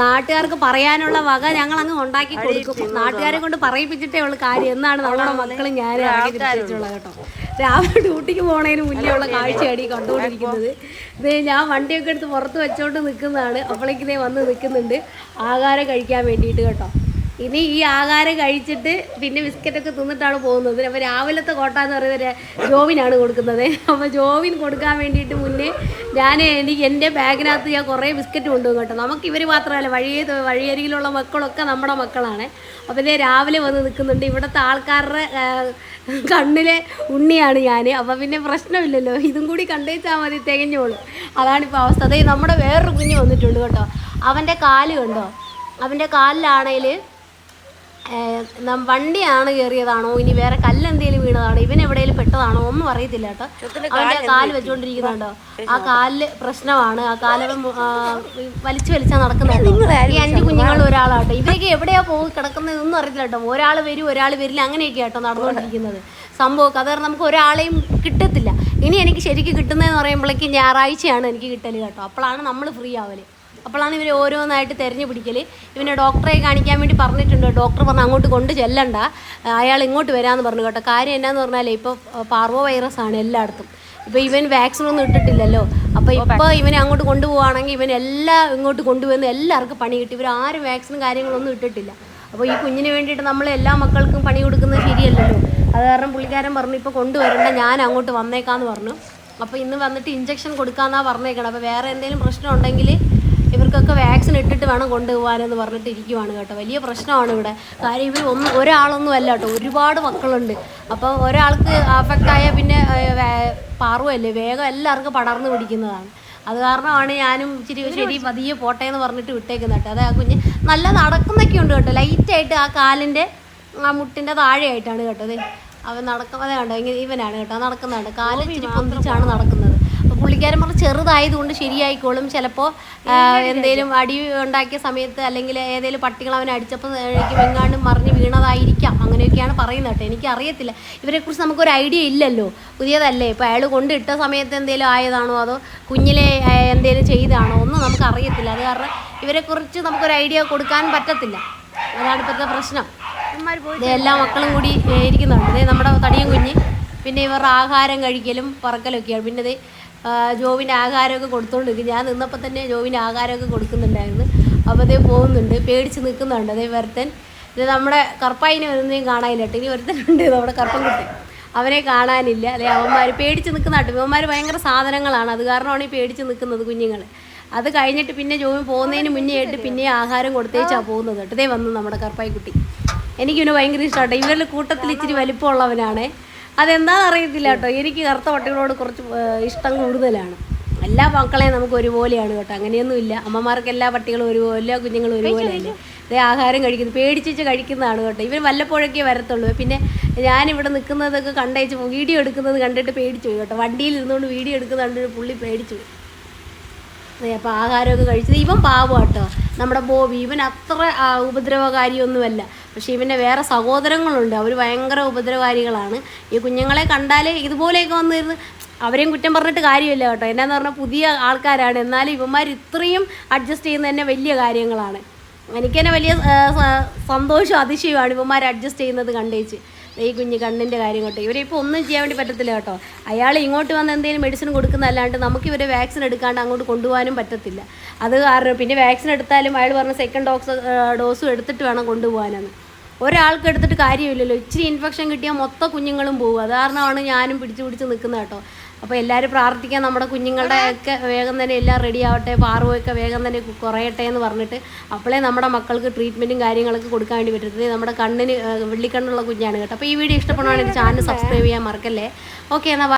നാട്ടുകാർക്ക് പറയാനുള്ള വക ഞങ്ങൾ അങ്ങ് ഉണ്ടാക്കി കൊടുക്കും. നാട്ടുകാരെ കൊണ്ട് പറയിപ്പിച്ചിട്ടേ ഉള്ളു കാര്യം. എന്നാണ് നമ്മുടെ മക്കളും ഞാനും ഇറങ്ങി തിരിച്ചിട്ടുള്ളത് കേട്ടോ. രാവിലെ ഡ്യൂട്ടിക്ക് പോണതിന് മുന്നേ ഉള്ള കാഴ്ചയാണ് ഈ കണ്ടുകൊണ്ടിരിക്കുന്നത്. ഇത് ഞാൻ വണ്ടിയൊക്കെ എടുത്ത് പുറത്ത് വെച്ചോണ്ട് നിൽക്കുന്നതാണ് അപ്പോഴേക്കിതേ വന്ന് നിൽക്കുന്നുണ്ട് ആഹാരം കഴിക്കാൻ വേണ്ടിയിട്ട് കേട്ടോ. ഇനി ഈ ആഹാരം കഴിച്ചിട്ട് പിന്നെ ബിസ്ക്കറ്റ് ഒക്കെ തിന്നിട്ടാണ് പോകുന്നത്. അപ്പോൾ രാവിലത്തെ കോട്ട എന്ന് പറയുന്നത് ജോവിനാണ് കൊടുക്കുന്നത്. അപ്പോൾ ജോവിൻ കൊടുക്കാൻ വേണ്ടിയിട്ട് മുന്നേ ഞാൻ എനിക്ക് എന്റെ ബാഗിനകത്ത് ഞാൻ കുറേ ബിസ്ക്കറ്റ് കൊണ്ടുപോകും കേട്ടോ. നമുക്ക് ഇവർ മാത്രമല്ല വഴിയെ വഴിയരികിലുള്ള മക്കളൊക്കെ നമ്മുടെ മക്കളാണ്. അപ്പോൾ ഇതേ രാവിലെ വന്ന് നിൽക്കുന്നുണ്ട്. ഇവിടുത്തെ ആൾക്കാരുടെ കണ്ണിലെ ഉണ്ണിയാണ് ഞാൻ അപ്പോൾ പിന്നെ പ്രശ്നമില്ലല്ലോ. ഇതും കൂടി കണ്ടുവച്ചാൽ മതി തികഞ്ഞോളൂ. അതാണിപ്പോൾ അവസ്ഥ. അതേ നമ്മുടെ വേറൊരു കുഞ്ഞ് വന്നിട്ടുണ്ട് കേട്ടോ. അവന്റെ കാൽ കണ്ടോ? അവന്റെ നം- വണ്ടിയാണ് കയറിയതാണോ ഇനി വേറെ കല്ലെന്തേലും വീണതാണോ? ഇവൻ എവിടെയെങ്കിലും പെട്ടതാണോ? ഒന്നും അറിയത്തില്ല കേട്ടോ. അവന്റെ കാൽ വെച്ചോണ്ടിരിക്കുന്നുണ്ടോ? ആ കാലിൽ പ്രശ്നമാണ്. ആ കാലവൻ വലിച്ചു വലിച്ചാ നടക്കുന്നത് ഈ അഞ്ച് കുഞ്ഞുങ്ങൾ ഒരാളാട്ടോ. ഇവരൊക്കെ എവിടെയാ പോകും കിടക്കുന്നത് ഒന്നും അറിയത്തില്ല കേട്ടോ. ഒരാൾ വരും ഒരാൾ വരില്ല. അങ്ങനെയൊക്കെ കേട്ടോ നടന്നുകൊണ്ടിരിക്കുന്നത്. സംഭവമൊക്കെ. അത് കാരണം നമുക്ക് ഒരാളെയും കിട്ടത്തില്ല. ഇനി എനിക്ക് ശരിക്കും കിട്ടുന്നതെന്ന് പറയുമ്പോഴേക്കും ഞായറാഴ്ചയാണ് എനിക്ക് കിട്ടൽ കേട്ടോ. അപ്പോഴാണ് നമ്മൾ ഫ്രീ ആവൽ. അപ്പോഴാണ് ഇവർ ഓരോന്നായിട്ട് തെരഞ്ഞു പിടിക്കൽ ഇവനെ ഡോക്ടറെ കാണിക്കാൻ വേണ്ടി പറഞ്ഞിട്ടുണ്ട്. ഡോക്ടർ പറഞ്ഞു അങ്ങോട്ട് കൊണ്ട് ചെല്ലണ്ട. അയാൾ ഇങ്ങോട്ട് വരാമെന്ന് പറഞ്ഞു കേട്ടോ. കാര്യം എന്നാന്ന് പറഞ്ഞാൽ ഇപ്പോൾ പാർവോ വൈറസ് ആണ് എല്ലായിടത്തും. ഇപ്പോൾ ഇവൻ വാക്സിൻ ഒന്നും ഇട്ടിട്ടില്ലല്ലോ. അപ്പോൾ ഇപ്പോൾ ഇവനെ അങ്ങോട്ട് കൊണ്ടുപോവുകയാണെങ്കിൽ ഇവൻ എല്ലാം ഇങ്ങോട്ട് കൊണ്ടുവന്ന് എല്ലാവർക്കും പണി കിട്ടി. ഇവർ ആരും വാക്സിനും കാര്യങ്ങളൊന്നും ഇട്ടിട്ടില്ല. അപ്പോൾ ഈ കുഞ്ഞിന് വേണ്ടിയിട്ട് നമ്മൾ എല്ലാ മക്കൾക്കും പണി കൊടുക്കുന്നത് ശരിയല്ലല്ലോ. അത് കാരണം പുള്ളിക്കാരൻ പറഞ്ഞു ഇപ്പോൾ കൊണ്ടുവരണ്ട. ഞാൻ അങ്ങോട്ട് വന്നേക്കാന്ന് പറഞ്ഞു. അപ്പോൾ ഇന്ന് വന്നിട്ട് ഇഞ്ചക്ഷൻ കൊടുക്കാമെന്നാണ് പറഞ്ഞേക്കണം. അപ്പോൾ വേറെ എന്തെങ്കിലും പ്രശ്നം ഉണ്ടെങ്കിൽ ഇവർക്കൊക്കെ വാക്സിൻ ഇട്ടിട്ട് വേണം കൊണ്ടുപോകാനെന്ന് പറഞ്ഞിട്ട് ഇരിക്കുവാണ് കേട്ടോ. വലിയ പ്രശ്നമാണ് ഇവിടെ. കാര്യം ഇവർ ഒന്നും ഒരാളൊന്നും അല്ല കേട്ടോ. ഒരുപാട് മക്കളുണ്ട്. അപ്പോൾ ഒരാൾക്ക് അഫക്റ്റ് ആയാൽ പിന്നെ പാറുവല്ലേ? വേഗം എല്ലാവർക്കും പടർന്നു പിടിക്കുന്നതാണ്. അത് കാരണമാണ് ഞാനും ഇച്ചിരി ശരി പതിയെ പോട്ടെ എന്ന് പറഞ്ഞിട്ട് വിട്ടേക്കുന്നത് കേട്ടോ. അത് ആ കുഞ്ഞ് നല്ല നടക്കുന്നൊക്കെ ഉണ്ട് കേട്ടോ. ലൈറ്റായിട്ട് ആ കാലിന്റെ ആ മുട്ടിന്റെ താഴെയായിട്ടാണ് കേട്ടോ. അവൻ നടക്കുന്നതേ കണ്ടോ? ഇങ്ങനെ ഇവനാണ് കേട്ടോ. നടക്കുന്നതാണ്. കാൽ ഇച്ചിരി പൊന്തിച്ചാണ് നടക്കുന്നത്. പുള്ളിക്കാരൻ പറഞ്ഞ് ചെറുതായതുകൊണ്ട് ശരിയായിക്കോളും. ചിലപ്പോൾ എന്തെങ്കിലും അടി ഉണ്ടാക്കിയ സമയത്ത് അല്ലെങ്കിൽ ഏതെങ്കിലും പട്ടികൾ അവനെ അടിച്ചപ്പോൾ എങ്ങാണ്ടും മറിഞ്ഞ് വീണതായിരിക്കാം. അങ്ങനെയൊക്കെയാണ് പറയുന്നത് കേട്ടോ. എനിക്ക് അറിയത്തില്ല ഇവരെക്കുറിച്ച് നമുക്കൊരു ഐഡിയ ഇല്ലല്ലോ. പുതിയതല്ലേ? ഇപ്പോൾ അയാൾ കൊണ്ടിട്ട സമയത്ത് എന്തെങ്കിലും ആയതാണോ? അതോ കുഞ്ഞിലെ എന്തെങ്കിലും ചെയ്താണോ? ഒന്നും നമുക്ക് അറിയത്തില്ല അത് കാരണം ഇവരെക്കുറിച്ച് നമുക്കൊരു ഐഡിയ കൊടുക്കാൻ പറ്റത്തില്ല. അതാണ് ഇപ്പോഴത്തെ പ്രശ്നം. എല്ലാ മക്കളും കൂടി ഇരിക്കുന്നുണ്ട്. നമ്മുടെ തടിയും കുഞ്ഞ്. പിന്നെ ഇവരുടെ ആഹാരം കഴിക്കലും പറക്കലൊക്കെയാണ്. പിന്നെ ആ, ജോവിന് ആഹാരമൊക്കെ കൊടുത്തോണ്ടിരിക്കും. ഞാൻ നിന്നപ്പോൾ തന്നെ ജോവിന് ആഹാരമൊക്കെ കൊടുക്കുന്നുണ്ടായിരുന്നു. അപ്പോൾ അതേ പോകുന്നുണ്ട്. പേടിച്ച് നിൽക്കുന്നുണ്ട് അതേ വരുത്തൻ ഇത് നമ്മുടെ കർപ്പായിനെ വരുന്നേയും കാണാനില്ല കേട്ടോ. ഇനി ഒരുത്തനുണ്ട് നമ്മുടെ കറുപ്പൻകുട്ടി. അവനെ കാണാനില്ല. അല്ലെ അവന്മാർ പേടിച്ച് നിൽക്കുന്ന കേട്ടോ. ഇവന്മാർ ഭയങ്കര സാധനങ്ങളാണ്. അത് കാരണമാണ് ഈ പേടിച്ച് നിൽക്കുന്നത് കുഞ്ഞുങ്ങൾ അത് കഴിഞ്ഞിട്ട് പിന്നെ ജോവി പോകുന്നതിന് മുന്നേ ആയിട്ട് പിന്നെ ആഹാരം കൊടുത്തേച്ചാണ് പോകുന്നത് കേട്ടോ. ഇതേ വന്നു നമ്മുടെ കർപ്പായി കറുപ്പായിക്കുട്ടി. എനിക്കിവന് ഭയങ്കര ഇഷ്ടമാണ് ഇവരുടെ കൂട്ടത്തിൽ ഇച്ചിരി വലിപ്പമുള്ളവനാണ്. അതെന്താണെന്ന് അറിയത്തില്ല കേട്ടോ എനിക്ക് കറുത്ത പട്ടികളോട് കുറച്ച് ഇഷ്ടം കൂടുതലാണ്. എല്ലാ മക്കളെയും നമുക്ക് ഒരുപോലെയാണ് കേട്ടോ. അങ്ങനെയൊന്നുമില്ല. അമ്മമാർക്ക് എല്ലാ പട്ടികളും ഒരുപോലെ എല്ലാ കുഞ്ഞുങ്ങളും ഒരുപോലെയല്ല? ഇതേ ആഹാരം കഴിക്കുന്നു. പേടിച്ചിച്ച് കഴിക്കുന്നതാണ് കേട്ടോ. ഇവർ വല്ലപ്പോഴൊക്കെ വരത്തുള്ളൂ. പിന്നെ ഞാനിവിടെ നിൽക്കുന്നതൊക്കെ കണ്ടയച്ച് വീഡിയോ എടുക്കുന്നത് കണ്ടിട്ട് പേടിച്ചു പോയി കേട്ടോ. വണ്ടിയിൽ ഇരുന്നുകൊണ്ട് വീഡിയോ എടുക്കുന്നത് കണ്ടിട്ട് പുള്ളി പേടിച്ചു പോയി അതെ അപ്പോൾ ആഹാരമൊക്കെ കഴിച്ചത് ഇവൻ പാവം കേട്ടോ. നമ്മുടെ ബോബി. ഇവൻ അത്ര ഉപദ്രവകാരിയൊന്നുമല്ല. പക്ഷേ ഇവന്റെ വേറെ സഹോദരങ്ങളുണ്ട്. അവർ ഭയങ്കര ഉപദ്രവകാരികളാണ് ഈ കുഞ്ഞുങ്ങളെ കണ്ടാൽ ഇതുപോലെയൊക്കെ വന്നിരുന്ന് അവരെയും കുറ്റം പറഞ്ഞിട്ട് കാര്യമില്ല കേട്ടോ. എന്നാന്ന് പറഞ്ഞാൽ പുതിയ ആൾക്കാരാണ്. എന്നാലും ഇവന്മാർ ഇത്രയും അഡ്ജസ്റ്റ് ചെയ്യുന്നത് തന്നെ വലിയ കാര്യങ്ങളാണ്. എനിക്ക് തന്നെ വലിയ സന്തോഷം അതിശയമാണ് ഇവന്മാർ അഡ്ജസ്റ്റ് ചെയ്യുന്നത് കണ്ടേച്ച്. ഈ കുഞ്ഞ് കണ്ണിന്റെ കാര്യം കേട്ടോ. ഇവരെ ഇപ്പോൾ ഒന്നും ചെയ്യാൻ വേണ്ടി പറ്റത്തില്ല കേട്ടോ. അയാൾ ഇങ്ങോട്ട് വന്ന് എന്തെങ്കിലും മെഡിസിൻ കൊടുക്കുന്നതല്ലാണ്ട് നമുക്ക് ഇവരെ വാക്സിൻ എടുക്കാണ്ട് അങ്ങോട്ട് കൊണ്ടുപോകാനും പറ്റത്തില്ല. അത് കാരണം പിന്നെ വാക്സിൻ എടുത്താലും അയാൾ പറഞ്ഞ സെക്കൻഡ് ഡോസ് ഡോസും എടുത്തിട്ട് വേണം കൊണ്ടുപോകാനെന്ന്. ഒരാൾക്ക് എടുത്തിട്ട് കാര്യമില്ലല്ലോ. ഇച്ചിരി ഇൻഫെക്ഷൻ കിട്ടിയാൽ മൊത്ത കുഞ്ഞുങ്ങളും പോകും. അത് കാരണമാണ് ഞാനും പിടിച്ചു പിടിച്ച് നിൽക്കുന്നത് കേട്ടോ. അപ്പോൾ എല്ലാവരും പ്രാർത്ഥിക്കാൻ നമ്മുടെ കുഞ്ഞുങ്ങളുടെ ഒക്കെ വേഗം തന്നെ എല്ലാം റെഡി ആവട്ടെ പാറുവൊക്കെ വേഗം തന്നെ കുറയട്ടെ എന്ന് പറഞ്ഞിട്ട് അപ്പോഴേ നമ്മുടെ മക്കൾക്ക് ട്രീറ്റ്മെന്റും കാര്യങ്ങളൊക്കെ കൊടുക്കാൻ വേണ്ടി പറ്റത്തുള്ളൂ. നമ്മുടെ കണ്ണിന് വെള്ളിക്കണ്ണുള്ള കുഞ്ഞാണ് കേട്ടോ. അപ്പോൾ ഈ വീഡിയോ ഇഷ്ടപ്പെടുവാണെങ്കിൽ ചാനൽ സബ്സ്ക്രൈബ് ചെയ്യാൻ മറക്കല്ലേ. ഓക്കെ എന്നാൽ